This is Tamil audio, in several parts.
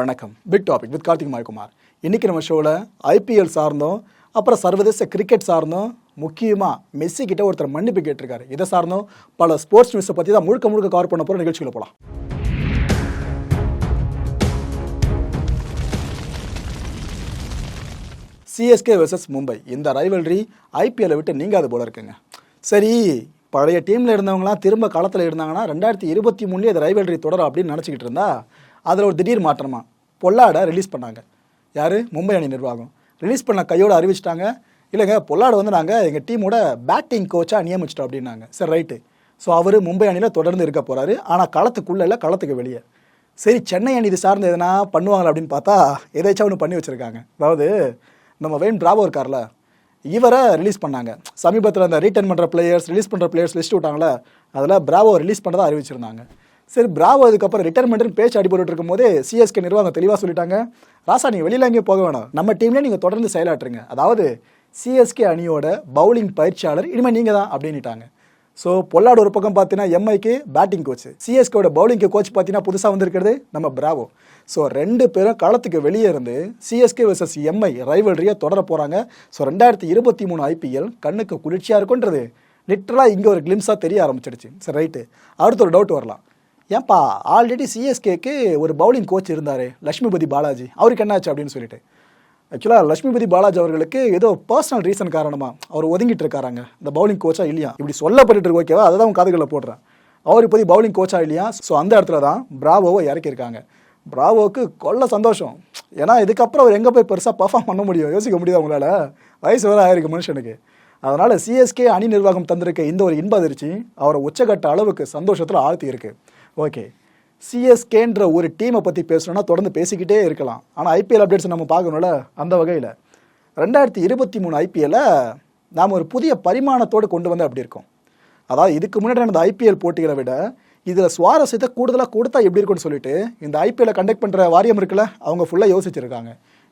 வணக்கம். Big topic with Karthik Mayakumar இன்றைக்கி நம்ம ஷோவில் ஐபிஎல் சார்ந்தோம் அப்புறம் சர்வதேச கிரிக்கெட் சார்ந்தோம் முக்கியமாக மெஸ்ஸி கிட்ட ஒருத்தர் மன்னிப்பு கேட்டிருக்காரு. இதை சார்ந்தோம் பல ஸ்போர்ட்ஸ் நியூஸை பற்றி தான் முழுக்க முழுக்க கவர் பண்ண போகிற நிகழ்ச்சியில் போகலாம் சிஎஸ்கே வெர்சஸ் மும்பை இந்த ரைவல்ரி ஐபிஎல்லை விட்டு நீங்காது போல இருக்குங்க. சரி பழைய டீமில் இருந்தவங்களாம் திரும்ப களத்தில் இருந்தாங்கன்னா ரெண்டாயிரத்தி இருபத்தி மூணுலேயே இந்த ரைவல்ரி தொடரும் அப்படின்னு நினச்சிக்கிட்டு இருந்தா அதில் ஒரு திடீர் மாற்றமாக பொல்லாடை ரிலீஸ் பண்ணாங்க. யார்? மும்பை அணி நிர்வாகம். ரிலீஸ் பண்ண கையோடு அறிவிச்சிட்டாங்க. இல்லைங்க பொல்லாடு வந்து நாங்கள் எங்கள் டீமோட பேட்டிங் கோச்சாக நியமிச்சிட்டோம் அப்படின்னாங்க. சரி ரைட்டு ஸோ அவர் மும்பை அணியில் தொடர்ந்து இருக்க போகிறாரு ஆனால் களத்துக்குள்ளே இல்லை களத்துக்கு வெளியே. சரி சென்னை அணி இது சார்ந்து எதனா பண்ணுவாங்களா அப்படின்னு பார்த்தா எதாச்சும் ஒன்று பண்ணி வச்சுருக்காங்க. அதாவது நம்ம வெயின் டிராவோ இருக்கார்ல இவரை ரிலீஸ் பண்ணாங்க. சமீபத்தில் அந்த ரீட்டர்ன் பண்ணுற பிளேயர்ஸ் ரிலீஸ் பண்ணுற பிளேயர்ஸ் லிஸ்ட் விட்டாங்களே அதில் பிராவோ ரிலீஸ் பண்ணதா அறிவிச்சிருந்தாங்க. சரி பிராவோ அதுக்கப்புறம் ரிட்டைர்மெண்ட்னு பேச்சு அடிபட்டு இருக்கும்போதே சிஎஸ்கே நிர்வாகம் தெளிவாக சொல்லிட்டாங்க. ராசா நீங்கள் வெளியில் எங்கேயும் போக வேணாம். நம்ம டீம்லேயே நீங்கள் தொடர்ந்து செயலாற்றுங்க. அதாவது சிஎஸ்கே அணியோட பவுலிங் பயிற்சியாளர் இனிமேல் நீங்கள் தான் அப்படின்னுட்டாங்க. ஸோ பொல்லாடு ஒரு பக்கம் பார்த்தீங்கன்னா எம்ஐக்கு பேட்டிங் கோச் சிஎஸ்கேவோட பவுலிங்க்கு கோச் பார்த்தீங்கன்னா புதுசாக வந்திருக்கிறது நம்ம பிராவோ ஸோ ரெண்டு பேரும் களத்துக்கு வெளியே இருந்து சிஎஸ்கே வர்சஸ் எம்ஐ ரைவல்ரியாக தொடர போகிறாங்க ஸோ ரெண்டாயிரத்தி இருபத்தி மூணு ஐபிஎல் கண்ணுக்கு குளிர்ச்சியாக இருக்குன்றது லிட்டரலாக இங்கே ஒரு கிளிம்ஸாக தெரிய ஆரம்பிச்சிடுச்சு. சரி ரைட்டு அடுத்த ஒரு டவுட் வரலாம். ஏன்பா ஆல்ரெடி சிஎஸ்கேக்கு ஒரு பவுலிங் கோச் இருந்தார் லட்சுமிபதி பாலாஜி. அவருக்கு என்னாச்சு அப்படின்னு சொல்லிட்டு. ஆக்சுவலாக லட்சுமிபதி பாலாஜி அவர்களுக்கு ஏதோ பர்சனல் ரீசன் காரணமாக அவர் ஒதுங்கிட்டு இருக்காராங்க. இந்த பவுலிங் கோச்சா இல்லையா? இப்படி சொல்லப்பட்டு இருக்கு ஓகேவா அதை தான் காதுகளில் போடுறேன். அவர் இப்போதி பவுலிங் கோச்சா இல்லையா? ஸோ அந்த இடத்துல தான் பிராவோவை இறக்கியிருக்காங்க. பிராவோவுக்கு கொள்ள சந்தோஷம். ஏன்னா இதுக்கப்புறம் அவர் எங்கே போய் பெருசாக பர்ஃபார்ம் பண்ண முடியும்? யோசிக்க முடியாது அவங்களால வயசு வேறு ஆயிருக்கு மனுஷனுக்கு. அதனால் சிஎஸ்கே அணி நிர்வாகம் தந்திருக்க இந்த ஒரு இன்ப அதிர்ச்சி அவரை உச்சகட்ட அளவுக்கு சந்தோஷத்தில் ஆழ்த்தி இருக்குது ஓகே. சிஎஸ்கேன்ற ஒரு டீமை பற்றி பேசணும்னா தொடர்ந்து பேசிக்கிட்டே இருக்கலாம். ஆனால் ஐபிஎல் அப்டேட்ஸ் நம்ம பார்க்கணும்ல அந்த வகையில். ரெண்டாயிரத்தி இருபத்தி மூணு ஐபிஎல்லை நாம் ஒரு புதிய பரிமாணத்தோடு கொண்டு வந்து அப்படி இருக்கோம். அதாவது இதுக்கு முன்னாடி நடந்த ஐபிஎல் போட்டிகளை விட இதில் சுவாரஸ்யத்தை கூடுதலாக கொடுத்தா எப்படி இருக்கும்னு சொல்லிட்டு இந்த ஐபிஎல்லை கண்டக்ட் பண்ணுற வாரியம் இருக்குல்ல அவங்க ஃபுல்லாக யோசிச்சிருக்காங்க.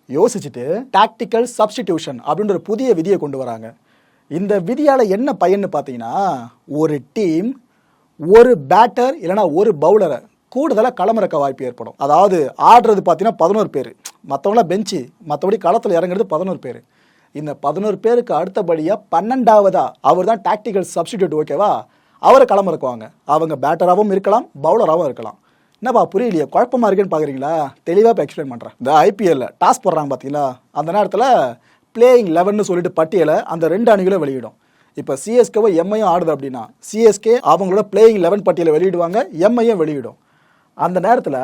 யோசிச்சுட்டு டாக்டிக்கல் சப்ஸ்டிடியூஷன் அப்படின்ற ஒரு புதிய விதியை கொண்டு வராங்க. இந்த விதியால் என்ன பயன்னு பார்த்தீங்கன்னா ஒரு டீம் ஒரு பேட்டர் இல்லைனா ஒரு பவுலரை கூடுதலாக களமிறக்க வாய்ப்பு ஏற்படும். அதாவது ஆடுறது பார்த்தீங்கன்னா பதினோரு பேர். மற்றவங்களாம் பெஞ்சு மற்றபடி களத்தில் இறங்குறது பதினோரு பேர். இந்த பதினோரு பேருக்கு அடுத்தபடியாக பன்னெண்டாவதா அவர் தான் டாக்டிக்கல் சப்ஸ்டிடியூட் ஓகேவா அவரை களமிறக்குவாங்க. அவங்க பேட்டராகவும் இருக்கலாம் பவுலராகவும் இருக்கலாம். என்னப்பா புரியலையே? குழப்பமாக இருக்குன்னு பார்க்குறீங்களா தெளிவாக இப்போ எக்ஸ்பிளைன் பண்ணுறேன் இந்த ஐபிஎல்ல டாஸ் போடுறாங்க பார்த்தீங்களா அந்த நேரத்தில் பிளேயிங் லெவன்னு சொல்லிட்டு பட்டியலை அந்த ரெண்டு அணிகளும் வெளியிடும். இப்போ சிஎஸ்கேவை எம்ஐயும் ஆடுது அப்படின்னா சிஎஸ்கே அவங்களோட பிளேயிங் லெவன் பட்டியலை வெளியிடுவாங்க எம்ஐயும் வெளியிடும். அந்த நேரத்தில்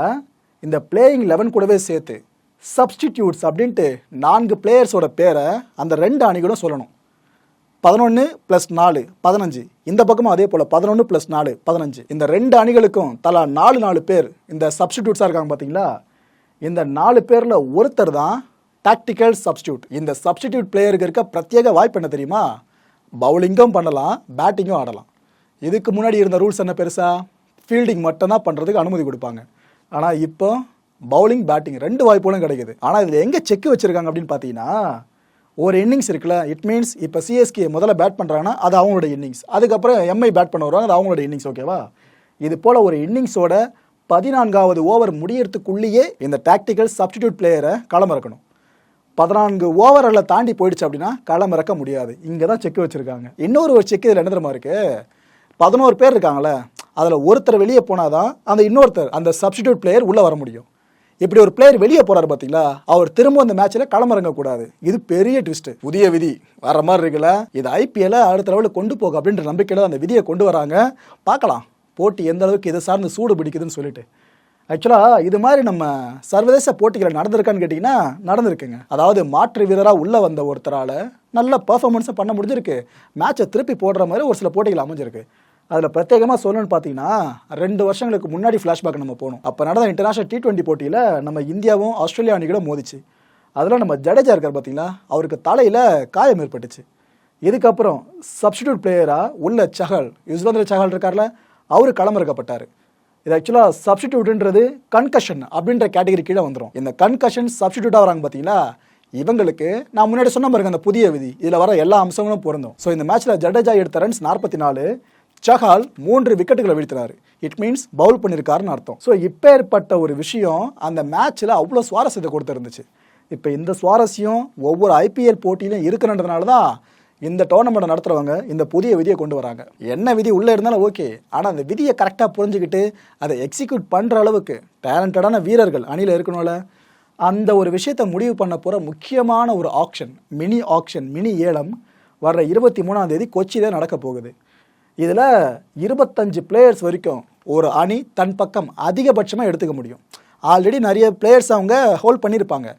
இந்த பிளேயிங் லெவன் கூடவே சேர்த்து சப்ஸ்டிடியூட்ஸ் அப்படின்ட்டு நான்கு பிளேயர்ஸோட பேரை அந்த ரெண்டு அணிகளும் சொல்லணும். பதினொன்று ப்ளஸ் நாலு பதினஞ்சு. இந்த பக்கமும் அதே போல் பதினொன்று ப்ளஸ் நாலு பதினஞ்சு. இந்த ரெண்டு அணிகளுக்கும் தலா நாலு நாலு பேர் இந்த சப்ஸ்டிடியூட்ஸாக இருக்காங்க பார்த்தீங்களா இந்த நாலு பேரில் ஒருத்தர் தான் டாக்டிக்கல் சப்ஸ்டியூட் இந்த சப்ஸ்டிடியூட் பிளேயருக்கு இருக்க பிரத்யேக வாய்ப்பு என்ன தெரியுமா? பவுலிங்கும் பண்ணலாம் பேட்டிங்கும் ஆடலாம். இதுக்கு முன்னாடி இருந்த ரூல்ஸ் என்ன பெருசாக ஃபீல்டிங் மட்டும்தான் பண்ணுறதுக்கு அனுமதி கொடுப்பாங்க. ஆனால் இப்போ பவுலிங் பேட்டிங் ரெண்டு வாய்ப்புகளும் கிடைக்குது. ஆனால் இதில் எங்கே செக் வச்சுருக்காங்க அப்படின்னு பார்த்தீங்கன்னா ஒரு இன்னிங்ஸ் இருக்குல்ல இட் மீன்ஸ் இப்போ சிஎஸ்கே முதல்ல பேட் பண்ணுறாங்கன்னா அது அவங்களோட இன்னிங்ஸ் அதுக்கப்புறம் எம்ஐ பேட் பண்ண வருவாங்க அது அவங்களோட இன்னிங்ஸ் ஓகேவா இது போல் ஒரு இன்னிங்ஸோட பதினான்காவது ஓவர் முடியறதுக்குள்ளேயே இந்த டாக்டிக்கல் சப்ஸ்டிடியூட் பிளேயரை களமிறக்கணும். பதினான்கு ஓவரில் தாண்டி போயிடுச்சு அப்படின்னா களமிறக்க முடியாது. இங்கே தான் செக் வச்சுருக்காங்க. இன்னொரு ஒரு செக் இதில் என்ன தெரியுமா இருக்கு? பதினோரு பேர் இருக்காங்களே அதில் ஒருத்தர் வெளியே போனாதான் அந்த இன்னொருத்தர் அந்த சப்ஸ்டிடியூட் பிளேயர் உள்ளே வர முடியும். இப்படி ஒரு பிளேயர் வெளியே போறாரு பார்த்தீங்களா அவர் திரும்ப அந்த மேட்ச்ல களமிறங்க கூடாது இது பெரிய ட்விஸ்ட் புதிய விதி. வர மாதிரி இருக்குல்ல. இது ஐபிஎல் அடுத்த லெவலில் கொண்டு போகும் அப்படின்ற நம்பிக்கையில அந்த விதியை கொண்டு வராங்க. பார்க்கலாம் போட்டி எந்த அளவுக்கு இதை சார்ந்து சூடு பிடிக்குதுன்னு சொல்லிட்டு. ஆக்சுவலாக இது மாதிரி நம்ம சர்வதேச போட்டிகள் நடந்திருக்கான்னு கேட்டிங்கன்னா நடந்திருக்குங்க. அதாவது மாற்று வீரராக உள்ளே வந்த ஒருத்தரால் நல்ல பர்ஃபார்மன்ஸை பண்ண முடிஞ்சிருக்கு. மேட்சை திருப்பி போடுற மாதிரி ஒரு சில போட்டிகள் அமைஞ்சிருக்கு. அதில் பிரத்யேகமாக சொல்லணும்னு பார்த்தீங்கன்னா ரெண்டு வருஷங்களுக்கு முன்னாடி ஃப்ளாஷ்பேக் நம்ம போகணும் அப்போ நடந்த இன்டர்நேஷனல் டி டுவெண்ட்டி போட்டியில் நம்ம இந்தியாவும் ஆஸ்திரேலியா அணிகளும் மோதிச்சு. அதில் நம்ம ஜடேஜா இருக்கார் பார்த்தீங்களா அவருக்கு தலையில் காயம் ஏற்பட்டுச்சு. இதுக்கப்புறம் சப்ஸ்டிடியூட் பிளேயராக உள்ள சஹல் யுஸ்வேந்திர சஹல் இருக்கார்ல அவர் களமிறக்கப்பட்டார். இது ஆக்சுவலாக சப்ஸ்டிடியூட்ன்றது கன்கஷன் அப்படின்ற கேட்டகரி கீழே வந்துடும் இந்த கன்கஷன் சப்ஸ்டிடியூட்டாக வராங்க பார்த்தீங்களா? இவங்களுக்கு நான் முன்னாடி சொன்ன பாருங்க அந்த புதிய விதி இதில் வர எல்லா அம்சங்களும் பொருந்தும். ஸோ இந்த மேட்ச்சில் ஜடேஜா எடுத்த ரன்ஸ் நாற்பத்தி நாலு சஹால் மூன்று விக்கெட்டுகளை வீழ்த்தினார். இட் மீன்ஸ் பவுல் பண்ணியிருக்காருன்னு அர்த்தம். ஸோ இப்போ ஏற்பட்ட ஒரு விஷயம் அந்த மேட்ச்சில் அவ்வளோ சுவாரஸ்யத்தை கொடுத்துருந்துச்சு. இப்போ இந்த சுவாரஸ்யம் ஒவ்வொரு ஐபிஎல் போட்டியிலும் இருக்கிறன்றதுனால தான் இந்த டோர்னமெண்ட் நடத்துறவங்க இந்த புதிய விதியை கொண்டு வராங்க. என்ன விதி உள்ளே இருந்தாலும் ஓகே ஆனால் அந்த விதியை கரெக்டாக புரிஞ்சுக்கிட்டு அதை எக்ஸிக்யூட் பண்ணுற அளவுக்கு டேலண்டடான வீரர்கள் அணியில் இருக்கணும்ல. அந்த ஒரு விஷயத்தை முடிவு பண்ண போகிற முக்கியமான ஒரு ஆக்ஷன் மினி ஆக்ஷன் மினி ஏலம் வர்ற இருபத்தி மூணாம் தேதி கொச்சியில் நடக்க போகுது. இதில் இருபத்தஞ்சு பிளேயர்ஸ் வரைக்கும் ஒரு அணி தன் பக்கம் அதிகபட்சமாக எடுத்துக்க முடியும். ஆல்ரெடி நிறைய பிளேயர்ஸ் அவங்க ஹோல்ட் பண்ணியிருப்பாங்க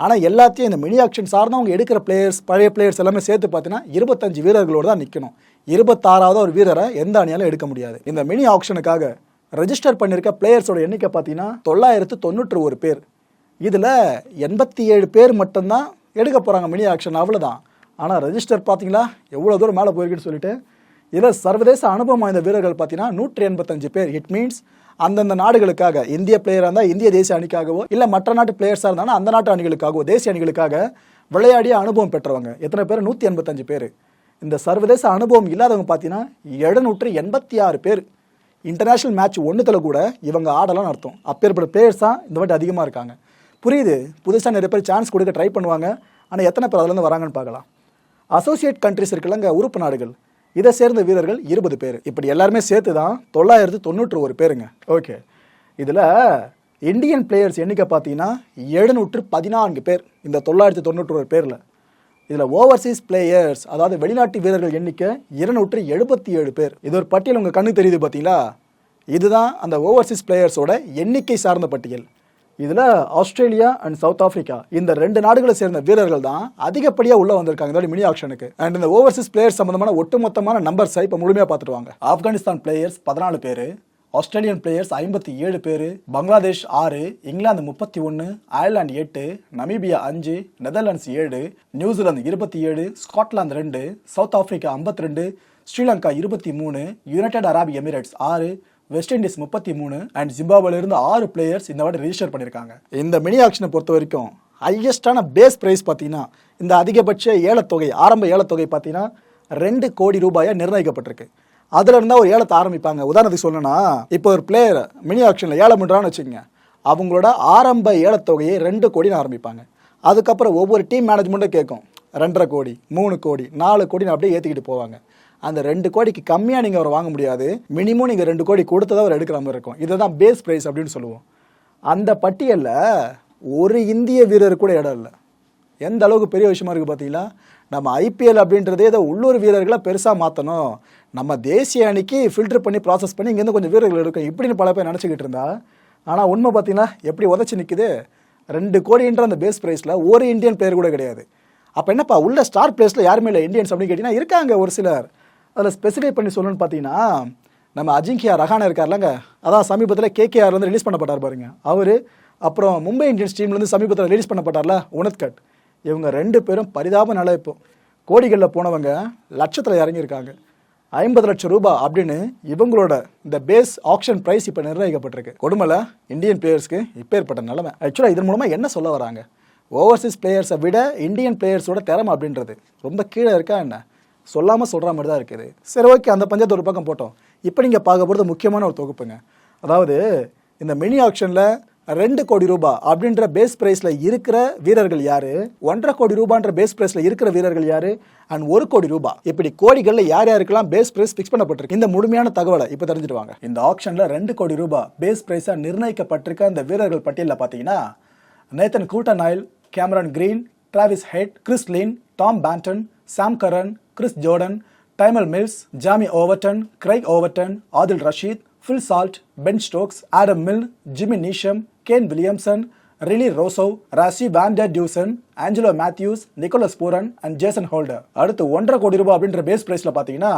ஆனால் எல்லாத்தையும் இந்த மினி ஆக்ஷன் சார்ந்தவங்க எடுக்கிற பிளேயர்ஸ் பழைய பிளேயர்ஸ் எல்லாமே சேர்த்து பார்த்தீங்கன்னா இருபத்தஞ்சு வீரர்களோடு தான் நிற்கணும் இருபத்தாறாவது ஒரு வீரரை எந்த அணியாலும் எடுக்க முடியாது. இந்த மினி ஆக்ஷனுக்காக ரெஜிஸ்டர் பண்ணியிருக்க பிளேயர்ஸோட எண்ணிக்கை பார்த்தீங்கன்னா தொள்ளாயிரத்து தொண்ணூற்று ஒரு பேர். இதில் எண்பத்தி ஏழு பேர் மட்டும்தான் எடுக்க போகிறாங்க மினி ஆக்ஷன் அவ்வளோதான் ஆனால் ரெஜிஸ்டர் பார்த்தீங்களா? எவ்வளோ தூரம் மேலே போயிருக்குன்னு சொல்லிட்டு இதில் சர்வதேச அனுபவம் வாய்ந்த வீரர்கள் பார்த்தீங்கன்னா நூற்றி எண்பத்தஞ்சு பேர். இட் மீன்ஸ் அந்தந்த நாடுகளுக்காக இந்திய பிளேயராக இருந்தால் இந்திய தேசிய அணிக்காகவோ இல்லை மற்ற நாட்டு பிளேயர்ஸாக இருந்தாலும் அந்த நாட்டு அணிகளுக்காகவோ தேசிய அணிகளுக்காக விளையாடிய அனுபவம் பெற்றவங்க. எத்தனை பேர்? நூற்றி எண்பத்தஞ்சு பேர். இந்த சர்வதேச அனுபவம் இல்லாதவங்க பார்த்தீங்கன்னா எழுநூற்று எண்பத்தி ஆறு பேர். இன்டர்நேஷ்னல் மேட்ச் ஒன்றுத்தில் கூட இவங்க ஆடலாம் அர்த்தம். அப்பேற்பட்ட பிளேயர்ஸ் தான் இந்த வாட்டி அதிகமாக இருக்காங்க. புரியுது? புதுசாக நிறைய பேர் சான்ஸ் கொடுக்க ட்ரை பண்ணுவாங்க. ஆனால் எத்தனை பேர் அதுலேருந்து வராங்கன்னு பார்க்கலாம். அசோசியேட் கண்ட்ரிஸ் இருக்குல்லங்க உறுப்பு நாடுகள். இதை சேர்ந்த வீரர்கள் இருபது பேர். இப்படி எல்லாருமே சேர்த்து தான் தொள்ளாயிரத்து தொண்ணூற்று ஒரு பேருங்க. ஓகே. இதில் இந்தியன் பிளேயர்ஸ் எண்ணிக்கை பார்த்தீங்கன்னா எழுநூற்று பதினான்கு பேர். இந்த தொள்ளாயிரத்து தொண்ணூற்று ஒரு பேரில். இதில் ஓவர்சீஸ் பிளேயர்ஸ் அதாவது வெளிநாட்டு வீரர்கள் எண்ணிக்கை இருநூற்று எழுபத்தி ஏழு பேர். இது ஒரு பட்டியல் உங்கள் கண்ணு தெரியுது பார்த்தீங்களா? இதுதான் அந்த ஓவர்சீஸ் பிளேயர்ஸோட எண்ணிக்கை சார்ந்த பட்டியல். இதில் ஆஸ்திரேலியா அண்ட் சவுத் ஆஃப்ரிக்கா இந்த ரெண்டு நாடுகளை சேர்ந்த வீரர்கள் தான் அதிகப்படியாக உள்ள வந்திருக்காங்க. இதோட மினி ஆக்ஷனுக்கு அண்ட் இந்த ஓவர்சீஸ் பிளேயர்ஸ் சம்பந்தமான ஒட்டுமொத்தமான நம்பர்ஸை இப்போ முழுமையாக பார்த்துருவாங்க ஆப்கானிஸ்தான் பிளேயர்ஸ் பதினாலு பேர் ஆஸ்திரேலியன் பிளேயர்ஸ் ஐம்பத்தி ஏழு பேர் பங்களாதேஷ் ஆறு இங்கிலாந்து முப்பத்தி ஒன்று அயர்லாந்து எட்டு நமீபியா அஞ்சு நெதர்லாண்ட்ஸ் ஏழு நியூசிலாந்து இருபத்தி ஏழு ஸ்காட்லாந்து ரெண்டு சவுத் ஆப்பிரிக்கா ஐம்பத்தி ரெண்டு ஸ்ரீலங்கா இருபத்தி மூணு யுனைடெட் அரபு எமிரேட்ஸ் ஆறு வெஸ்ட் இண்டீஸ் முப்பத்தி மூணு அண்ட் ஜிம்பாப்வேல இருந்து ஆறு பிளேயர்ஸ் இந்த வாட்டி ரெஜிஸ்டர் பண்ணியிருக்காங்க இந்த மினி ஆக்ஷனை பொறுத்த வரைக்கும் ஹையஸ்டான பேஸ் ப்ரைஸ் பார்த்தீங்கன்னா இந்த அதிகபட்ச ஏலத்தொகை ஆரம்ப ஏலத்தொகை பார்த்தீங்கன்னா ரெண்டு கோடி ரூபாயாக நிர்ணயிக்கப்பட்டிருக்கு. அதில் இருந்தால் ஒரு ஏலத்தை ஆரம்பிப்பாங்க. உதாரணத்துக்கு சொல்லணும்னா இப்போ ஒரு பிளேயர் மினி ஆக்ஷனில் ஏலம் பண்ணுறான்னு வச்சுக்கோங்க. அவங்களோட ஆரம்ப ஏலத்தொகையை ரெண்டு கோடின்னு ஆரம்பிப்பாங்க. அதுக்கப்புறம் ஒவ்வொரு டீம் மேனேஜ்மெண்ட்டும் கேட்கும் ரெண்டரை கோடி மூணு கோடி நாலு கோடின்னு அப்படியே ஏற்றிக்கிட்டு போவாங்க. அந்த ரெண்டு கோடிக்கு கம்மியாக நீங்கள் அவர் வாங்க முடியாது. மினிமம் நீங்கள் ரெண்டு கோடி கொடுத்ததை அவர் எடுக்கிற மாதிரி இருக்கும். இதுதான் பேஸ் ப்ரைஸ் அப்படின்னு சொல்லுவோம். அந்த பட்டியலில் ஒரு இந்திய வீரர் கூட இடம் இல்லை. எந்த அளவுக்கு பெரிய விஷயமா இருக்குது பார்த்தீங்களா நம்ம ஐபிஎல் அப்படின்றதே இதை உள்ளூர் வீரர்களை பெருசாக மாற்றணும் நம்ம தேசிய அணிக்கு ஃபில்டர் பண்ணி ப்ராசஸ் பண்ணி இங்கேருந்து கொஞ்சம் வீரர்கள் எடுக்கும் இப்படின்னு பல பேர் நினச்சிக்கிட்டு இருந்தா ஆனால் உண்மை பார்த்தீங்கன்னா எப்படி உதச்சி நிற்குது ரெண்டு கோடின்ற அந்த பேஸ் ப்ரைஸில் ஒரு இந்தியன் பிளேயர் கூட கிடையாது. அப்போ என்னப்பா உள்ள ஸ்டார் பிளேஸில் யாருமே இல்லை இந்தியன்ஸ் அப்படின்னு கேட்டிங்கன்னா இருக்காங்க ஒரு சிலர். அதில் ஸ்பெசிஃபை பண்ணி சொல்லணும்னு பார்த்தீங்கன்னா நம்ம அஜிங்கியா ரஹானா இருக்கார்லங்க அதான் சமீபத்தில் கேகேஆர் வந்து ரிலீஸ் பண்ணப்பட்டார் பாருங்க. அவர் அப்புறம் மும்பை இந்தியன்ஸ் டீம்லேருந்து சமீபத்தில் ரிலீஸ் பண்ணப்பட்டார்ல உனத்கட் இவங்க ரெண்டு பேரும் பரிதாப நிலை இப்போ. கோடிகளில் போனவங்க லட்சத்தில் இறங்கியிருக்காங்க. ஐம்பது லட்சம் ரூபாய் அப்படின்னு இவங்களோட இந்த பேஸ் ஆக்ஷன் ப்ரைஸ் இப்போ நிர்ணயிக்கப்பட்டிருக்கு. கொடுமல இந்தியன் பிளேயர்ஸ்க்கு இப்போ ஏற்பட்ட நிலைமை. ஆக்சுவலாக இதன் மூலமாக என்ன சொல்ல வராங்க? ஓவர்சீஸ் பிளேயர்ஸை விட இந்தியன் பிளேயர்ஸோட திறமை அப்படின்றது ரொம்ப கீழே இருக்கா என்ன? சொல்லாமல் சொல்கிற மாதிரி தான் இருக்குது. சரி ஓகே அந்த பஞ்சாயத்து ஒரு பக்கம் போட்டோம். இப்போ நீங்கள் பார்க்க போகிறது முக்கியமான ஒரு தொகுப்புங்க. அதாவது இந்த மினி ஆக்ஷனில் ரெண்டு கோடி ரூபாய் அப்படின்ற பேஸ் ப்ரைஸில் இருக்கிற வீரர்கள் யார்? ஒன்றரை கோடி ரூபான்ற பேஸ் ப்ரைஸில் இருக்கிற வீரர்கள் யார்? அண்ட் ஒரு கோடி ரூபாய் இப்படி கோடிகளில் யார் யாருக்கெல்லாம் பேஸ் ப்ரைஸ் ஃபிக்ஸ் பண்ணப்பட்டிருக்கு? இந்த முழுமையான தகவலை இப்போ தெரிஞ்சிடுவாங்க. இந்த ஆப்ஷனில் ரெண்டு கோடி ரூபாய் பேஸ் ப்ரைஸாக நிர்ணயிக்கப்பட்டிருக்க அந்த வீரர்கள் பட்டியலில் பார்த்தீங்கன்னா Nathan Coulter Nile Cameron Green Travis Head Chris Lynn Tom Banton Sam Curran Chris Jordan Tymal Mills Jamie Overton Craig Overton Adil Rashid Phil Salt Ben Stokes Adam Milne Jimmy Neesham Kane Williamson Rilee Rossouw Rassie van der Dussen Angelo Mathews Nicholas Pooran and Jason Holder அடுத்து ஒன்றரை கோடி ரூபாய் அப்படின்ற பேஸ் பிரைஸ்ல பாத்தீங்கன்னா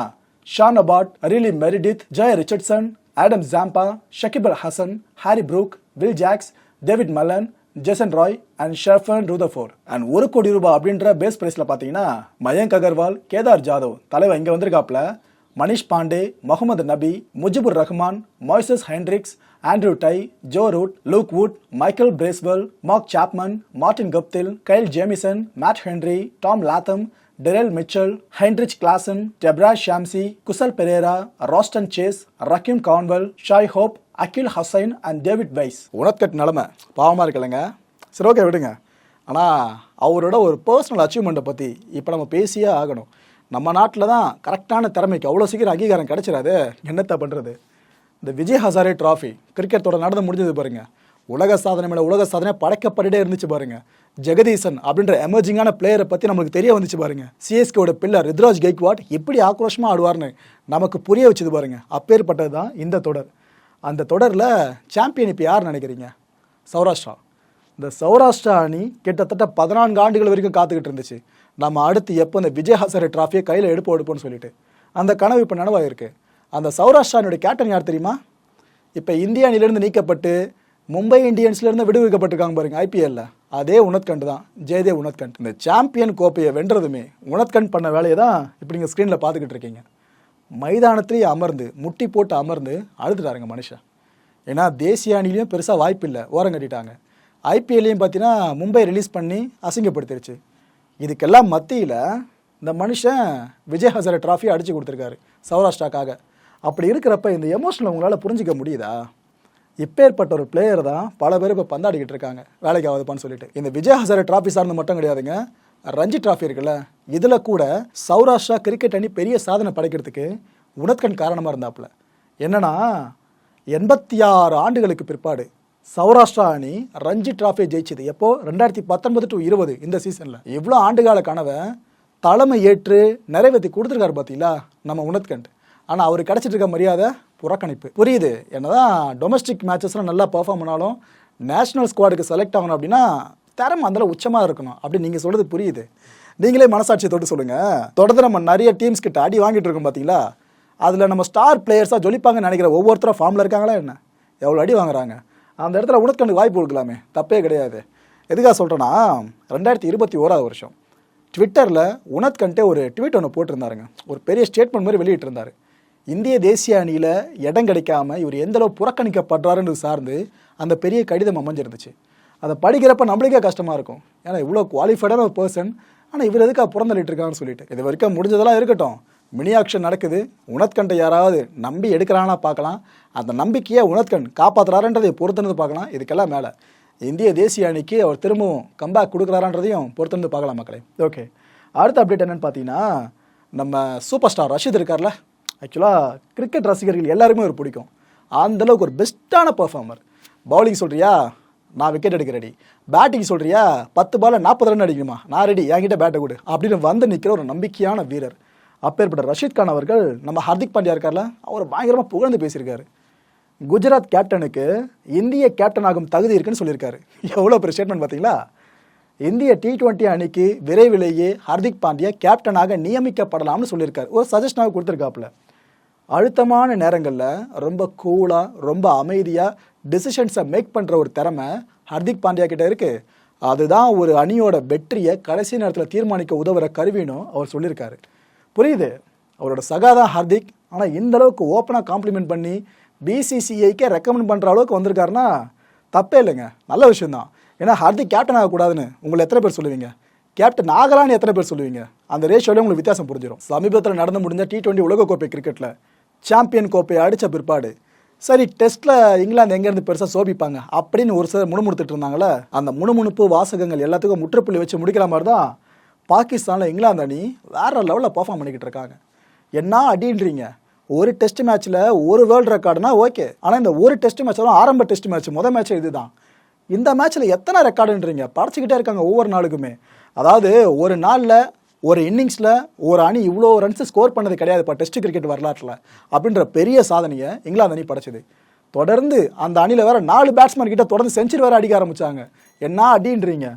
Sean Abbott Riley Meredith Jhye Richardson Adam Zampa Shakib Al Hasan Harry Brook Will Jacks David Malan Jason Roy and Sherfane Rutherford and ஒரு கோடி ரூபாய் அப்படின்ற பேஸ் பிரைஸ்ல பாத்தீங்கன்னா மயங்க் அகர்வால் கேதார் ஜாதவ் தலைவர் இங்க வந்திருக்காப்ல Manish Pandey Mohammad Nabi Mujeebur Rahman Moises Henriques Andrew Tye Joe Root Luke Wood Michael Bracewell Mark Chapman Martin Guptill Kyle Jamieson Matt Henry Tom Latham Daryl Mitchell Heinrich Klaasen Tabraiz Shamsi Kusal Perera Roston Chase Rahkeem Cornwall Shai Hope Akeal Hosein and David Wiese Unadkat நிலமை பாவமாக இருக்கலைங்க சரி ஓகே விடுங்க. ஆனால் அவரோட ஒரு பர்சனல் அச்சீவ்மெண்ட்டை பற்றி இப்போ நம்ம பேசியே ஆகணும். நம்ம நாட்டில் தான் கரெக்டான திறமைக்கு அவ்வளோ சீக்கிரம் அங்கீகாரம் கிடைச்சிடாது என்னத்தை பண்ணுறது இந்த விஜய் ஹசாரே ட்ராஃபி கிரிக்கெட் தொடர் நடந்து முடிஞ்சது பாருங்கள் உலக சாதனை மேலே உலக சாதனை படைக்கப்பட்டுட்டே இருந்துச்சு பாருங்க. ஜெகதீசன் அப்படின்ற எமர்ஜிங்கான பிளேயரை பற்றி நம்மளுக்கு தெரிய வந்துச்சு பாருங்க. சிஎஸ்கேவோட பில்லர் ருத்ராஜ் கெய்க்வாட் எப்படி ஆக்ரோஷமாக ஆடுவார்னு நமக்கு புரிய வச்சது பாருங்க. அப்பேற்பட்டது தான் இந்த தொடர். அந்த தொடரில் சாம்பியன் இப்போ யார் நினைக்கிறீங்க? சௌராஷ்டிரா. இந்த சௌராஷ்டிரா அணி கிட்டத்தட்ட பதினான்கு ஆண்டுகள் வரைக்கும் காத்துக்கிட்டு இருந்துச்சு. நம்ம அடுத்து எப்போ இந்த விஜய் ஹசரே ட்ராஃபியை கையில் எடுப்போம் எடுப்போம்னு சொல்லிட்டு. அந்த கனவு இப்போ நனவாயிருக்கு. அந்த சௌராஷ்டிரா அணியோட கேப்டன் யார் தெரியுமா? இப்போ இந்திய அணியிலிருந்து நீக்கப்பட்டு மும்பை இந்தியன்ஸ்லேருந்து விடுவிக்கப்பட்டிருக்காங்க பாருங்க ஐபிஎல்ல அதே உனத்கண்ட் தான் ஜெயதேவ் உனத்கண்ட் இந்த சாம்பியன் கோப்பையை வென்றதுமே உனத்கண்ட் பண்ண வேலையை தான் இப்போ நீங்கள் ஸ்க்ரீனில் பார்த்துக்கிட்டு இருக்கீங்க. மைதானத்திலேயே அமர்ந்து முட்டி போட்டு அமர்ந்து அழுதுட்டாருங்க மனுஷன். ஏன்னா தேசிய அணிலையும் பெருசாக வாய்ப்பு இல்லை ஓரம் கட்டிட்டாங்க. ஐபிஎல்லையும் பார்த்தீங்கன்னா மும்பை ரிலீஸ் பண்ணி அசிங்கப்படுத்திருச்சு. இதுக்கெல்லாம் மத்தியில் இந்த மனுஷன் விஜய் ஹசாரே ட்ராஃபியை அடித்து கொடுத்துருக்காரு சௌராஷ்டிராக்காக. அப்படி இருக்கிறப்ப இந்த எமோஷனை உங்களால் புரிஞ்சிக்க முடியுதா? இப்பேற்பட்ட ஒரு பிளேயர் தான் பல பேர் இப்போ பந்தாடிக்கிட்டு இருக்காங்க. வேலைக்கு ஆகுதுப்பான்னு சொல்லிட்டு. இந்த விஜய் ஹசாரே ட்ராஃபி சார்ந்து மட்டும் கிடையாதுங்க. ரஞ்சி ட்ராஃபி இருக்குல்ல இதில் கூட சௌராஷ்டிரா கிரிக்கெட் அணி பெரிய சாதனை படைக்கிறதுக்கு உனத்கண் காரணமாக இருந்தாப்புல. என்னன்னா எண்பத்தி ஆறு ஆண்டுகளுக்கு பிற்பாடு சௌராஷ்டிரா அணி ரஞ்சி டிராஃபியை ஜெயிச்சது. எப்போ? ரெண்டாயிரத்தி பத்தொன்பது டு இருபது இந்த சீசனில் இவ்வளோ ஆண்டுகால கனவை தலைமை ஏற்று நிறைவேற்றி கொடுத்துருக்காரு பார்த்தீங்களா நம்ம உனத்கண்ட் ஆனால் அவர் கிடச்சிட்டு இருக்க மரியாதை புறக்கணிப்பு. புரியுது. என்னதான் டொமஸ்டிக் மேட்சஸ்லாம் நல்லா பர்ஃபார்ம் பண்ணாலும் நேஷனல் ஸ்குவாடுக்கு செலக்ட் ஆகணும் அப்படின்னா திறமை அதில் உச்சமாக இருக்கணும். அப்படி நீங்கள் சொல்கிறது புரியுது. நீங்களே மனசாட்சியை தொட்டு சொல்லுங்கள் தொடர்ந்து நம்ம நிறைய டீம்ஸ் கிட்ட அடி வாங்கிட்டு இருக்கோம் பார்த்தீங்களா அதில் நம்ம ஸ்டார் பிளேயர்ஸாக ஜொலிப்பாங்கன்னு நினைக்கிற ஒவ்வொருத்தரும் ஃபார்மில் இருக்காங்களா என்ன? எவ்வளோ அடி வாங்குறாங்க? அந்த இடத்துல உனத்கண்டுக்கு வாய்ப்பு கொடுக்கலாமே. தப்பே கிடையாது. எதுக்காக சொல்கிறேன்னா ரெண்டாயிரத்தி இருபத்தி ஓராவது வருஷம். ட்விட்டரில் உனத்கண்டே ஒரு ட்வீட் ஒன்று போட்டிருந்தாருங்க. ஒரு பெரிய ஸ்டேட்மெண்ட் மாதிரி வெளியிட்டிருந்தாரு. இந்திய தேசிய அணியில் இடம் கிடைக்காம இவர் எந்தளவு புறக்கணிக்கப்படுறாருன்னு சார்ந்து அந்த பெரிய கடிதம் அமைஞ்சிருந்துச்சு. அதை படிக்கிறப்ப நம்மளுக்கே கஷ்டமாக இருக்கும். ஏன்னா இவ்வளோ குவாலிஃபைடான ஒரு பர்சன் ஆனால் இவர் எதுக்காக புறந்தள்ளிட்டு இருக்கான்னு சொல்லிட்டு. இது வரைக்கும் முடிஞ்சதெல்லாம் இருக்கட்டும். மினி ஆக்ஷன் நடக்குது. உனத்கண்டை யாராவது நம்பி எடுக்கிறானா பார்க்கலாம். அந்த நம்பிக்கையை உணத்கண் காப்பாற்றுறாருன்றதை பொறுத்துனது பார்க்கலாம். இதுக்கெல்லாம் மேலே. இந்திய தேசிய அணிக்கு அவர் திரும்பவும் கம்பேக் கொடுக்குறாரான்றதையும் பொறுத்திருந்து பார்க்கலாம் மக்களே. ஓகே அடுத்த அப்டேட் என்னென்னு பார்த்தீங்கன்னா நம்ம சூப்பர் ஸ்டார் ரஷித் இருக்கார்ல. ஆக்சுவலாக கிரிக்கெட் ரசிகர்கள் எல்லாருமே ஒரு பிடிக்கும். அந்த அளவுக்கு ஒரு பெஸ்ட்டான பர்ஃபார்மர் பவுலிங் சொல்கிறியா நான் விக்கெட் எடுக்க ரெடி பேட்டிங் சொல்கிறியா பத்து பாலில் நாற்பது ரன் அடிக்கணுமா? நான் ரெடி என்கிட்ட பேட்டை கொடு. அப்படின்னு வந்து நிற்கிற ஒரு நம்பிக்கையான வீரர். அப்பேற்பட்ட ரஷீத் கான் அவர்கள் நம்ம ஹர்திக் பாண்டியா இருக்கார்ல அவர் பயங்கரமாக புகழ்ந்து பேசியிருக்காரு. குஜராத் கேப்டனுக்கு இந்திய கேப்டன் ஆகும் தகுதி இருக்குன்னு சொல்லியிருக்காரு. எவ்வளோ பெரிய ஸ்டேட்மெண்ட் பார்த்தீங்களா? இந்திய டி டுவெண்ட்டி அணிக்கு விரைவிலேயே ஹர்திக் பாண்டியா கேப்டனாக நியமிக்கப்படலாம்னு சொல்லியிருக்காரு. ஒரு சஜஷனாக கொடுத்துருக்காப்புல. அழுத்தமான நேரங்களில் ரொம்ப கூலாக ரொம்ப அமைதியாக டெசிஷன்ஸை மேக் பண்ணுற ஒரு திறமை ஹர்திக் பாண்டியா கிட்ட இருக்கு. அதுதான் ஒரு அணியோட வெற்றியை கடைசி நேரத்தில் தீர்மானிக்க உதவுற கருவினும் அவர் சொல்லியிருக்காரு. புரியுது? அவரோட சகாதான் ஹர்திக். ஆனால் இந்த அளவுக்கு ஓப்பனாக காம்ப்ளிமெண்ட் பண்ணி பிசிசிஐக்கே ரெக்கமெண்ட் பண்ணுற அளவுக்கு வந்திருக்காருன்னா தப்பே இல்லைங்க. நல்ல விஷயந்தான் ஏன்னா ஹர்திக் கேப்டன் ஆகக்கூடாதுன்னு உங்களை எத்தனை பேர் சொல்லுவீங்க? கேப்டன் ஆகலான்னு எத்தனை பேர் சொல்லுவீங்க? அந்த ரேஷியோட உங்களுக்கு வித்தியாசம் புரிஞ்சிடும் சமீபத்தில் நடந்து முடிஞ்ச டி டுவெண்ட்டி உலகக்கோப்பை கிரிக்கெட்டில் சாம்பியன் கோப்பையை அடித்த பிற்பாடு சரி டெஸ்ட்டில் இங்கிலாந்து எங்கேருந்து பெருசாக சோபிப்பாங்க அப்படின்னு ஒரு சிலர் முணுமுணுத்துட்டு இருந்தாங்களே அந்த முணுமுணுப்பு வாசகங்கள் எல்லாத்துக்கும் முற்றுப்புள்ளி வச்சு முடிக்கிற மாதிரி தான் பாகிஸ்தானில் இங்கிலாந்து அணி வேற லெவலில் பர்ஃபார்ம் பண்ணிக்கிட்டு இருக்காங்க. என்ன அடின்றீங்க? ஒரு டெஸ்ட் மேட்ச்சில் ஒரு வேர்ல்டு ரெக்கார்டுனா ஓகே ஆனால் இந்த ஒரு டெஸ்ட் மேட்ச் ஆரம்ப டெஸ்ட் மேட்ச் முதல் மேட்ச் இதுதான். இந்த மேட்ச்சில் எத்தனை ரெக்கார்டுன்றீங்க படைச்சிக்கிட்டே இருக்காங்க ஒவ்வொரு நாளுக்குமே. அதாவது ஒரு நாளில் ஒரு இன்னிங்ஸில் ஒரு அணி இவ்வளோ ரன்ஸ் ஸ்கோர் பண்ணது கிடையாது இப்போ டெஸ்ட் கிரிக்கெட் வரலாற்றில் அப்படின்ற பெரிய சாதனையை இங்கிலாந்து அணி படைச்சது. தொடர்ந்து அந்த அணியில் வேற நாலு பேட்ஸ்மேன் கிட்ட தொடர்ந்து செஞ்சுரி வேற அடிக்க ஆரம்பிச்சாங்க. என்ன அடின்றீங்க?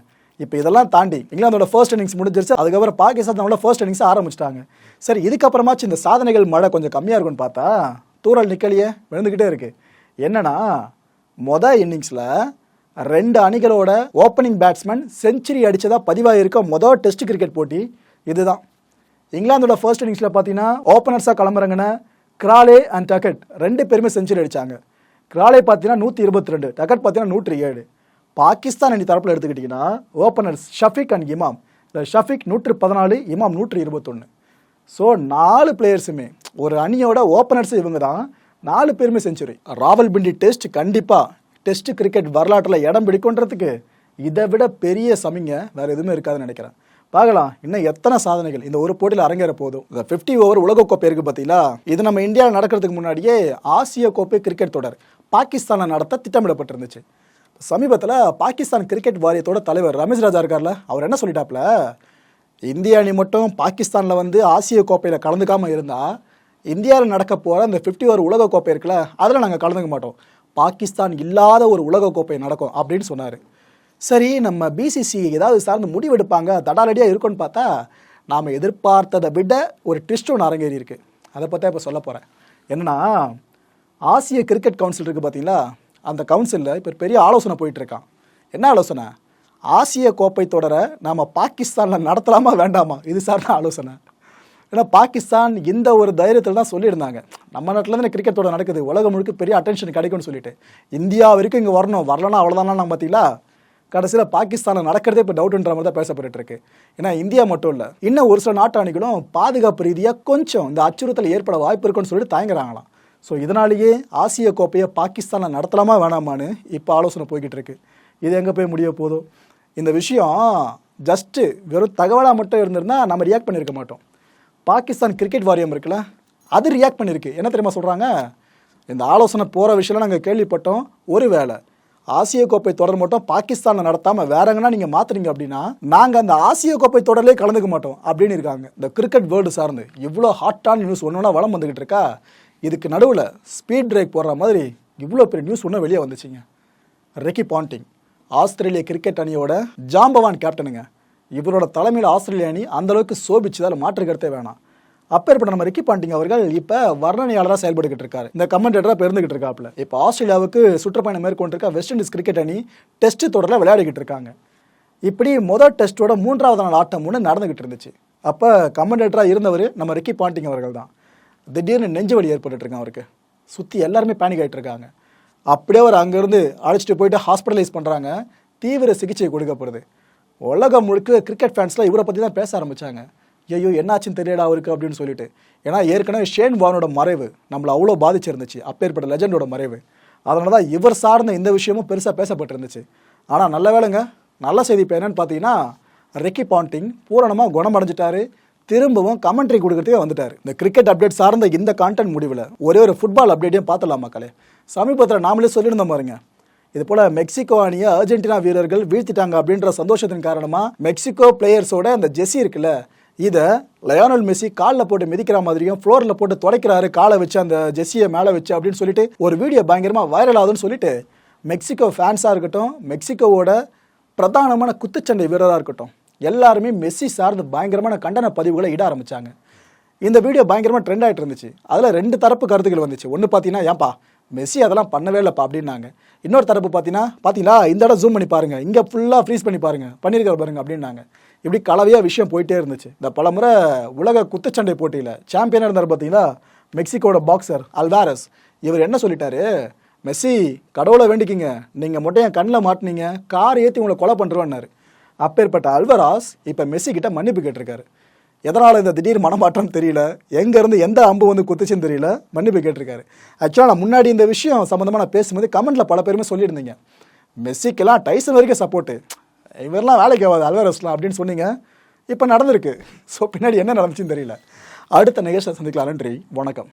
இப்போ இதெல்லாம் தாண்டி இங்கிலாந்தோட ஃபர்ஸ்ட் இன்னிங்ஸ் முடிஞ்சிருச்சு. அதுக்கப்புறம் பாகிஸ்தானோட ஃபர்ஸ்ட் இன்னிங்ஸ் ஆரம்பிச்சிட்டாங்க. சரி இதுக்கப்புறமாச்சும் இந்த சாதனைகள் மழை கொஞ்சம் கம்மியாக இருக்கும்னு பார்த்தா தூரல் நிக்கலையே விழுந்துக்கிட்டே இருக்கு. என்னன்னா மொதல் இன்னிங்ஸில் ரெண்டு அணிகளோட ஓப்பனிங் பேட்ஸ்மேன் செஞ்சுரி அடித்ததாக பதிவாக இருக்க மொதல் டெஸ்ட் கிரிக்கெட் போட்டி இதுதான். இங்கிலாந்தோட ஃபர்ஸ்ட் இன்னிங்ஸில் பார்த்தீங்கன்னா ஓப்பனர்ஸாக கிளம்புறங்கன கிராலே அண்ட் டக்கட் ரெண்டு பேருமே செஞ்சுரி அடிச்சாங்க. கிராலே பார்த்தீங்கன்னா நூற்றி இருபத்தி ரெண்டு டக்கட் பார்த்தீங்கன்னா நூற்றி ஏழு. பாகிஸ்தான் அணி தரப்பில் எடுத்துக்கிட்டிங்கன்னா ஓப்பனர்ஸ் ஷஃபிக் அண்ட் இமாம் ஷஃபிக் நூற்று பதினாலு இமாம் நூற்றி இருபத்தொன்று ஸோ நாலு பிளேயர்ஸுமே ஒரு அணியோட ஓப்பனர்ஸ் இவங்க தான் நாலு பேருமே செஞ்சுரி ராவல் பிண்டி டெஸ்ட் கண்டிப்பாக டெஸ்ட் கிரிக்கெட் வரலாற்றில் இடம் பிடிக்குன்றதுக்கு இதை விட பெரிய சமிங்க வேறு எதுவுமே இருக்காதுன்னு நினைக்கிறேன். பார்க்கலாம். இன்னும் எத்தனை சாதனைகள்? இந்த ஒரு போட்டியில் அரங்கேற போதும். இந்த ஃபிஃப்டி ஓவர் உலகக்கோப்பை இருக்குது பார்த்தீங்களா இது நம்ம இந்தியாவில் நடக்கிறதுக்கு முன்னாடியே ஆசிய கோப்பை கிரிக்கெட் தொடர் பாகிஸ்தானில் நடத்த திட்டமிடப்பட்டிருந்துச்சு. சமீபத்தில் பாகிஸ்தான் கிரிக்கெட் வாரியத்தோட தலைவர் ரமேஷ் ராஜா இருக்கார்ல அவர் என்ன சொல்லிட்டாப்ல இந்திய அணி மட்டும் பாகிஸ்தானில் வந்து ஆசிய கோப்பையில் கலந்துக்காமல் இருந்தால் இந்தியாவில் நடக்க போகிற அந்த ஃபிஃப்டி ஓவர் உலகக்கோப்பை இருக்குல்ல அதில் நாங்கள் கலந்துக்க மாட்டோம். பாகிஸ்தான் இல்லாத ஒரு உலகக்கோப்பை நடக்கும் அப்படின்னு சொன்னார். சரி நம்ம பிசிசி ஏதாவது சார்ந்து முடிவெடுப்பாங்க தடாலடியாக இருக்கும்னு பார்த்தா நாம் எதிர்பார்த்ததை விட ஒரு ட்விஸ்ட் ஒன்று அரங்கேறி இருக்கு. அதை பற்றி இப்போ சொல்ல போகிறேன் என்னன்னா ஆசிய கிரிக்கெட் கவுன்சில் இருக்குது பார்த்தீங்களா அந்த கவுன்சிலில் இப்போ பெரிய ஆலோசனை போயிட்டுருக்கான் என்ன ஆலோசனை? ஆசிய கோப்பை தொடரை நாம் பாகிஸ்தானில் நடத்தலாமா வேண்டாமா? இது சார்ந்த ஆலோசனை. ஏன்னா பாகிஸ்தான் இந்த ஒரு தைரியத்தில் தான் சொல்லியிருந்தாங்க. நம்ம நாட்டில் தான் கிரிக்கெட் தொடர் நடக்குது. உலகம் முழுக்க பெரிய அட்டென்ஷன் கிடைக்கும்னு சொல்லிட்டு. இந்தியா வரைக்கும் இங்கே வரணும். வரலன்னா அவ்வளோதானா நம்ம பார்த்தீங்களா கடைசியில் பாகிஸ்தானில் நடக்கிறதே இப்போ டவுட்ன்ற மாதிரி தான் பேசப்பட்டு இருக்கு. ஏன்னா இந்தியா மட்டும் இல்லை இன்னும் ஒரு சில நாட்டு அணிகளும் பாதுகாப்பு ரீதியாக கொஞ்சம் இந்த அச்சுறுத்தல் ஏற்பட வாய்ப்பு இருக்குன்னு சொல்லிட்டு தயங்குறாங்களாம். ஸோ இதனாலேயே ஆசிய கோப்பையை பாகிஸ்தானில் நடத்தலாமா வேணாமான்னு இப்போ ஆலோசனை போய்கிட்டு இருக்கு. இது எங்கே போய் முடிய போதும் இந்த விஷயம் ஜஸ்ட்டு வெறும் தகவலாக மட்டும் இருந்திருந்தால் நம்ம ரியாக்ட் பண்ணியிருக்க மாட்டோம். பாகிஸ்தான் கிரிக்கெட் வாரியம் இருக்குல்ல அது ரியாக்ட் பண்ணியிருக்கு என்ன தெரியுமா சொல்கிறாங்க இந்த ஆலோசனை போகிற விஷயம்லாம் நாங்கள் கேள்விப்பட்டோம். ஒரு வேலை ஆசிய கோப்பை தொடர் மட்டும் பாகிஸ்தானில் நடத்தாமல் வேற எங்கன்னா நீங்கள் மாத்துறீங்க அப்படின்னா நாங்கள் அந்த ஆசிய கோப்பை தொடர்லேயே கலந்துக்க மாட்டோம் அப்படின்னு இருக்காங்க. இந்த கிரிக்கெட் வேர்ல்டு சார்ந்து இவ்வளோ ஹாட்டான நியூஸ் ஒன்றுனா வளம் வந்துகிட்டு இருக்கா? இதுக்கு நடுவில் ஸ்பீட் பிரேக் போடுற மாதிரி இவ்வளோ பெரிய நியூஸ் ஒன்று வெளியே வந்துச்சுங்க. ரெக்கி பாண்டிங் ஆஸ்திரேலிய கிரிக்கெட் அணியோட ஜாம்பவான் கேப்டனுங்க இவரோட தலைமையில் ஆஸ்திரேலிய அணி அந்த அளவுக்கு சோபிச்சதால் மாற்று கருத்தே வேணாம். அப்பேற்பட்ட நம்ம ரிக்கி பாண்டிங் அவர்கள் இப்போ வர்ணனையாளராக செயல்பட்டுக்கிட்டு இருக்காரு. இந்த கமெண்டேட்டராக பெருந்துகிட்டு இருக்காப்புல. இப்போ ஆஸ்திரேலியாவுக்கு சுற்றுப்பயணம் மேற்கொண்டிருக்க வெஸ்ட் இண்டீஸ் கிரிக்கெட் அணி டெஸ்ட் தொடரில் விளையாடிக்கிட்டு இருக்காங்க. இப்படி முதல் டெஸ்ட்டோட மூன்றாவது நாள் ஆட்டம் ஒன்று நடந்துகிட்டு இருந்துச்சு. அப்போ கமெண்டேட்டராக இருந்தவர் நம்ம ரிக்கி பாண்டிங் அவர்கள் தான். திடீர்னு நெஞ்சு வலி ஏற்பட்டுட்டு அவருக்கு. சுற்றி எல்லாருமே பேனிக் ஆகிட்டு இருக்காங்க. அப்படியே அவர் அங்கேருந்து அழைச்சிட்டு போயிட்டு ஹாஸ்பிட்டலைஸ் பண்ணுறாங்க தீவிர சிகிச்சை கொடுக்கப்படுது உலகம் முழுக்க கிரிக்கெட் ஃபேன்ஸ்லாம் இவரை பற்றி தான் பேச ஆரம்பித்தாங்க ஐயோ என்னாச்சுன்னு தெரியடா அவருக்கு அப்படின்னு சொல்லிட்டு. ஏன்னா ஏற்கனவே ஷேன் வானோட மறைவு நம்மளை அவ்வளோ பாதிச்சிருந்துச்சு அப்பேற்பட்ட லெஜண்டோட மறைவு. அதனால தான் இவர் சார்ந்த இந்த விஷயமும் பெருசாக பேசப்பட்டிருந்துச்சு. ஆனால் நல்ல வேளைங்க நல்ல செய்தி இப்போ என்னென்னு பார்த்தீங்கன்னா ரெக்கி பாண்டிங் பூரணமாக குணமடைஞ்சிட்டாரு. திரும்பவும் கமெண்ட்ரி கொடுக்கறதுக்கே வந்துட்டார். இந்த கிரிக்கெட் அப்டேட் சார்ந்த இந்த கான்டென்ட் முடிவில் ஒரே ஒரு ஃபுட்பால் அப்டேட்டையும் பார்த்துலாம் மக்களே? சமீபத்தில் நாமளே சொல்லியிருந்தோம் பாருங்க. இது போல மெக்சிகோ அணியை அர்ஜென்டினா வீரர்கள் வீழ்த்திட்டாங்க அப்படின்ற சந்தோஷத்தின் காரணமாக மெக்சிகோ பிளேயர்ஸோட அந்த ஜெஸ்ஸி இருக்குல்ல இதை லயோனல் மெஸ்ஸி காலில் போட்டு மிதிக்கிற மாதிரியும் ஃப்ளோரில் போட்டு துடைக்கிறாரு காலை வச்சு அந்த ஜெஸ்ஸியை மேலே வச்சு அப்படின்னு சொல்லிட்டு ஒரு வீடியோ பயங்கரமாக வைரல் ஆகுதுன்னு சொல்லிட்டு மெக்சிகோ ஃபேன்ஸாக இருக்கட்டும் மெக்சிகோவோட பிரதானமான குத்துச்சண்டை வீரராக இருக்கட்டும் எல்லாருமே மெஸ்ஸி சார்ந்து பயங்கரமான கண்டன பதிவுகளை இட ஆரம்பித்தாங்க இந்த வீடியோ பயங்கரமாக ட்ரெண்ட் ஆகிட்டு இருந்துச்சு. அதில் ரெண்டு தரப்பு கருத்துக்கள் வந்துச்சு. ஒன்று பார்த்தீங்கன்னா ஏன்பா மெஸ்ஸி அதெல்லாம் பண்ணவே இல்லைப்பா அப்படின்னாங்க. இன்னொரு தரப்பு பார்த்தீங்கன்னா பார்த்தீங்களா இந்த இடம் ஜூம் பண்ணி பாருங்க. இங்கே ஃபுல்லாக ஃப்ரீஸ் பண்ணி பாருங்கள் பண்ணியிருக்காரு பாருங்க அப்படின்னாங்க. இப்படி கலவையாக விஷயம் போயிட்டே இருந்துச்சு. இந்த பலமுறை உலக குத்துச்சண்டை போட்டியில் சாம்பியனாக இருந்தார் பார்த்தீங்களா மெக்சிகோட பாக்ஸர் அல்வாரஸ் இவர் என்ன சொல்லிட்டாரு? மெஸ்ஸி கடவுளை வேண்டிக்கிங்க. நீங்கள் மட்டும் என் கண்ணில் மாட்டினீங்க. கார் ஏற்றி உங்களை கொலை பண்ணுறோன்னாரு அப்பேற்பட்ட அல்வராஸ் இப்போ மெஸ்ஸி கிட்ட மன்னிப்பு கேட்டிருக்காரு. எதனால் இந்த திடீர் மனமாற்றம் தெரியல? எங்கேருந்து எந்த அம்பு வந்து குத்துச்சுன்னு தெரியல? மன்னிப்பு கேட்டிருக்காரு. ஆக்சுவலாக நான் முன்னாடி இந்த விஷயம் சம்மந்தமாக நான் பேசும்போது கமெண்ட்டில் பல பேருமே சொல்லியிருந்தீங்க. மெஸ்ஸிக்கெல்லாம் டைசன் வரைக்கும் சப்போர்ட்டு இவரெல்லாம் வேலைக்கு ஆகாது அல்வாரஸ்லாம் அப்படின்னு சொன்னீங்க. இப்போ நடந்திருக்கு. ஸோ பின்னாடி என்ன நடந்துச்சுன்னு தெரியல. அடுத்த நிகழ்ச்சியை சந்திக்கலாம். நன்றி. வணக்கம்.